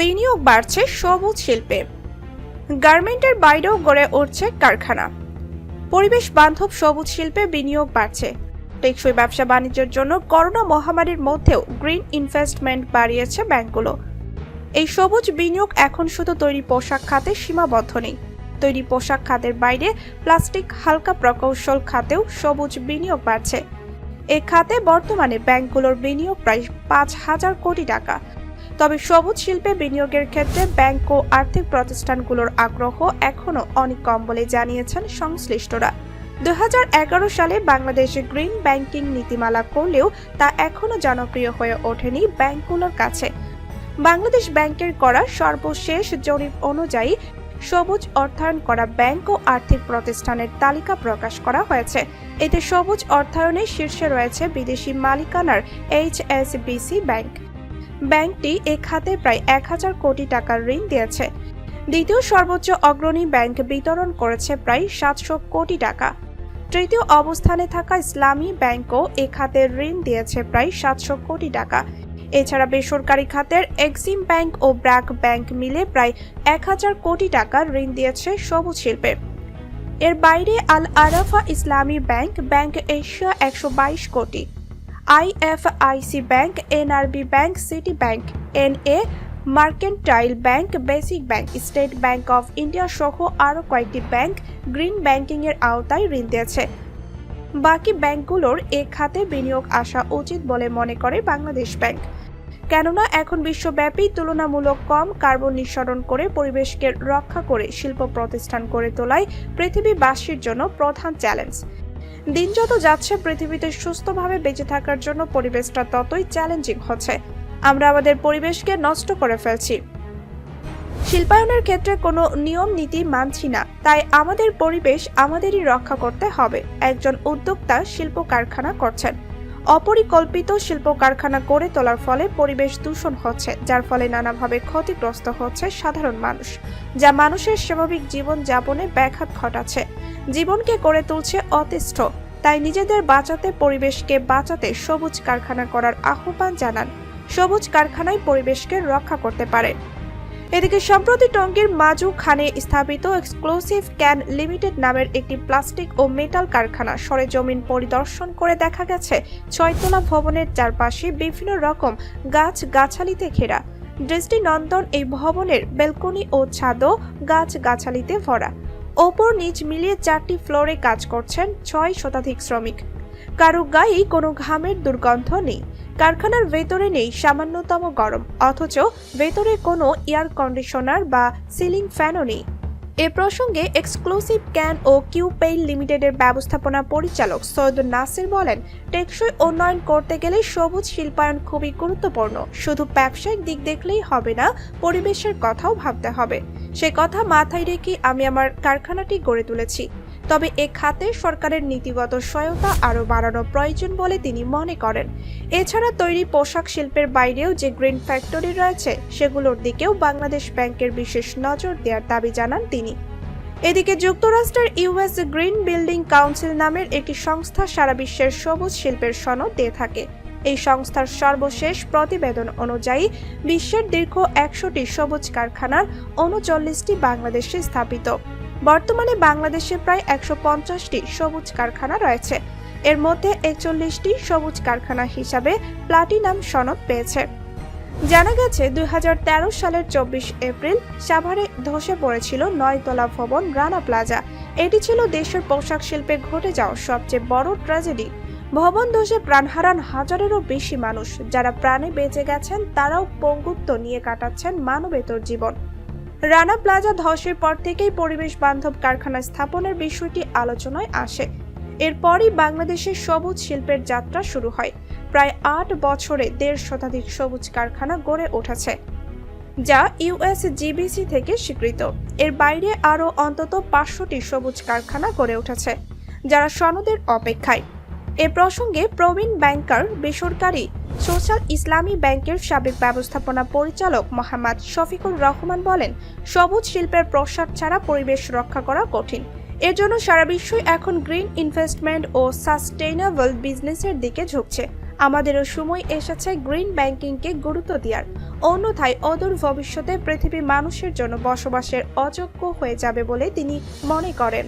বিনিয়োগ বাড়ছে সবুজ শিল্পে। গার্মেন্টের বাইরেও গড়ে উঠছে কারখানা। পরিবেশ বান্ধব সবুজ শিল্পে বিনিয়োগ বাড়ছে। টেকসই ব্যবসা বাণিজ্যের জন্য করোনা মহামারীর মধ্যেও গ্রিন ইনভেস্টমেন্ট বাড়িয়েছে ব্যাংকগুলো। এই সবুজ বিনিয়োগ এখন শুধু তৈরি পোশাক খাতে সীমাবদ্ধ নেই। তৈরি পোশাক খাতের বাইরে প্লাস্টিক হালকা প্রকৌশল খাতেও সবুজ বিনিয়োগ বাড়ছে। এ খাতে বর্তমানে ব্যাংকগুলোর বিনিয়োগ প্রায় পাঁচ হাজার কোটি টাকা। তবে সবুজ শিল্পে বিনিয়োগের ক্ষেত্রে ব্যাংক ও আর্থিক প্রতিষ্ঠানগুলোর আগ্রহ এখনও অনেক কম বলে জানিয়েছেন সংশ্লিষ্টরা। দু সালে বাংলাদেশে গ্রিন ব্যাংকিং নীতিমালা করলেও তা এখনও জনপ্রিয় হয়ে ওঠেনি ব্যাংকগুলোর কাছে। বাংলাদেশ ব্যাংকের করা সর্বশেষ জরিপ অনুযায়ী সবুজ অর্থায়ন করা ব্যাংক ও আর্থিক প্রতিষ্ঠানের তালিকা প্রকাশ করা হয়েছে। এতে সবুজ অর্থায়নে শীর্ষে রয়েছে বিদেশি মালিকানার এইচএসবিসি ব্যাংক। ব্যাংকটি এ খাতে প্রায় এক হাজার কোটি টাকার ঋণ দিয়েছে। দ্বিতীয় সর্বোচ্চ অগ্রণী ব্যাংক বিতরণ করেছে প্রায় সাতশো কোটি টাকা। তৃতীয় অবস্থানে থাকা ইসলামী ব্যাংকও এ খাতে ঋণ দিয়েছে প্রায় সাতশো কোটি টাকা। এছাড়া বেসরকারি খাতের এক্সিম ব্যাংক ও ব্র্যাক ব্যাংক মিলে প্রায় এক হাজার কোটি টাকা ঋণ দিয়েছে সবুজ শিল্পে। এর বাইরে আল আরাফা ইসলামী ব্যাংক ব্যাংক এশিয়া একশো বাইশ কোটি। IFIC Bank, NRB Bank, City Bank, NA, Mercantile Bank, Basic Bank, State Bank of India সহ আরও কয়েকটি ব্যাংক গ্রিন ব্যাংকিংয়ের আওতায় ঋণ দিয়েছে। বাকি ব্যাংকগুলোর এ খাতে বিনিয়োগ আসা উচিত বলে মনে করে বাংলাদেশ ব্যাংক। কেননা এখন বিশ্বব্যাপী তুলনামূলক কম কার্বন নিঃসরণ করে পরিবেশকে রক্ষা করে শিল্প প্রতিষ্ঠান করে তোলায় পৃথিবীবাসীর জন্য প্রধান চ্যালেঞ্জ। দিন যত যাচ্ছে পৃথিবীতে সুস্থভাবে বেঁচে থাকার জন্য পরিবেশটা ততই চ্যালেঞ্জিং হচ্ছে। আমরা আমাদের পরিবেশকে নষ্ট করে ফেলছি। শিল্পায়নের ক্ষেত্রে কোনো নিয়ম, নীতি মানছি না, তাই আমাদের পরিবেশ আমাদেরই রক্ষা করতে হবে, একজন উদ্যোক্তা শিল্প কারখানা করছেন। অপরিকল্পিত শিল্প কারখানা গড়ে তোলার ফলে পরিবেশ দূষণ হচ্ছে, যার ফলে নানাভাবে ক্ষতিগ্রস্ত হচ্ছে সাধারণ মানুষ, যা মানুষের স্বাভাবিক জীবন যাপনে ব্যাঘাত ঘটাচ্ছে। জীবনকে করে তুলছে অতিষ্ঠ, তাই নিজেদের বাঁচাতে পরিবেশকে বাঁচাতে সবুজ কারখানা করার আহ্বান জানান। সবুজ কারখানায় পরিবেশকে রক্ষা করতে পারে। এদিকে সম্প্রতি টঙ্গীর মাজু খানে স্থাপিত এক্সক্লুসিভ ক্যান লিমিটেড নামের একটি প্লাস্টিক ও মেটাল কারখানা সরেজমিন পরিদর্শন করে দেখা গেছে, ছয়তলা ভবনের চারপাশে বিভিন্ন রকম গাছ গাছালিতে ঘেরা দৃষ্টিনন্দন এই ভবনের বেলকনি ও ছাদও গাছ গাছালিতে ভরা। ওপর নিচ মিলিয়ে চারটি ফ্লোরে কাজ করছেন ছয় শতাধিক শ্রমিক। কারও গায়ে কোনো ঘামের দুর্গন্ধ নেই। কারখানার ভেতরে নেই সামান্যতম গরম, অথচ ভেতরে কোনো এয়ার কন্ডিশনার বা সিলিং ফ্যানও নেই। এ প্রসঙ্গে এক্সক্লুসিভ ক্যান ও কিউপেইল লিমিটেডের ব্যবস্থাপনা পরিচালক সৈয়দ নাসির বলেন, টেকসই উন্নয়ন করতে গেলে সবুজ শিল্পায়ন খুবই গুরুত্বপূর্ণ। শুধু ব্যবসায়িক দিক দেখলেই হবে না, পরিবেশের কথাও ভাবতে হবে। সে কথা মাথায় রেখে আমি আমার কারখানাটি গড়ে তুলেছি। তবে এ খাতে সরকারের নীতিগত সহায়তা আরও বাড়ানো প্রয়োজন বলে তিনি মনে করেন। এছাড়া তৈরি পোশাক শিল্পের বাইরেও যে গ্রিন ফ্যাক্টরি রয়েছে, সেগুলোর দিকেও বাংলাদেশ ব্যাংকের বিশেষ নজর দেওয়ার দাবি জানান তিনি। এদিকে যুক্তরাষ্ট্রের ইউএস গ্রিন বিল্ডিং কাউন্সিল নামের একটি সংস্থা সারা বিশ্বের সবুজ শিল্পের সনদ দিয়ে থাকে। এই সংস্থার সর্বশেষ প্রতিবেদন অনুযায়ী, বিশ্বের দীর্ঘ একশোটি সবুজ কারখানার উনচল্লিশটি বাংলাদেশে স্থাপিত। বর্তমানে বাংলাদেশে প্রায় একশো পঞ্চাশটি সবুজ কারখানা রয়েছে। এর মধ্যে একচল্লিশটি সবুজ কারখানা হিসাবে প্লাটিনাম সনদ পেয়েছে। জানা গেছে দু হাজার তেরো সালের চব্বিশ এপ্রিল সাভারে ধসে পড়েছিল নয়তলা ভবন রানা প্লাজা। এটি ছিল দেশের পোশাক শিল্পে ঘটে যাওয়া সবচেয়ে বড় ট্র্যাজেডি। ভবন ধসে প্রাণ হারান হাজারেরও বেশি মানুষ। যারা প্রাণে বেঁচে গেছেন, তারাও পঙ্গুত্ব নিয়ে কাটাচ্ছেন মানবেতর জীবন। রানা প্লাজা ধসের পর থেকেই পরিবেশ বান্ধব কারখানা স্থাপনের বিষয়টি আলোচনায় আসে। এরপরই বাংলাদেশের সবুজ শিল্পের যাত্রা শুরু হয়। প্রায় আট বছরে দেড় শতাধিক সবুজ কারখানা গড়ে উঠেছে, যা ইউএস জিবিসি থেকে স্বীকৃত। এর বাইরে আরও অন্তত পাঁচশোটি সবুজ কারখানা গড়ে উঠেছে, যারা সনদের অপেক্ষায়। এ প্রসঙ্গে প্রবীণ ব্যাংকার, বেসরকারি সোশ্যাল ইসলামী ব্যাংকের সাবেক ব্যবস্থাপনা পরিচালক মোহাম্মদ শফিকুর রহমান বলেন, সবুজ শিল্পের প্রসার ছাড়া পরিবেশ রক্ষা করা কঠিন। এর জন্য সারা বিশ্বই এখন গ্রিন ইনভেস্টমেন্ট ও সাস্টেইনেবল বিজনেসের দিকে ঝুঁকছে। আমাদেরও সময় এসেছে গ্রিন ব্যাংকিংকে গুরুত্ব দেওয়ার। অন্যথায় অদূর ভবিষ্যতে পৃথিবী মানুষের জন্য বসবাসের অযোগ্য হয়ে যাবে বলে তিনি মনে করেন।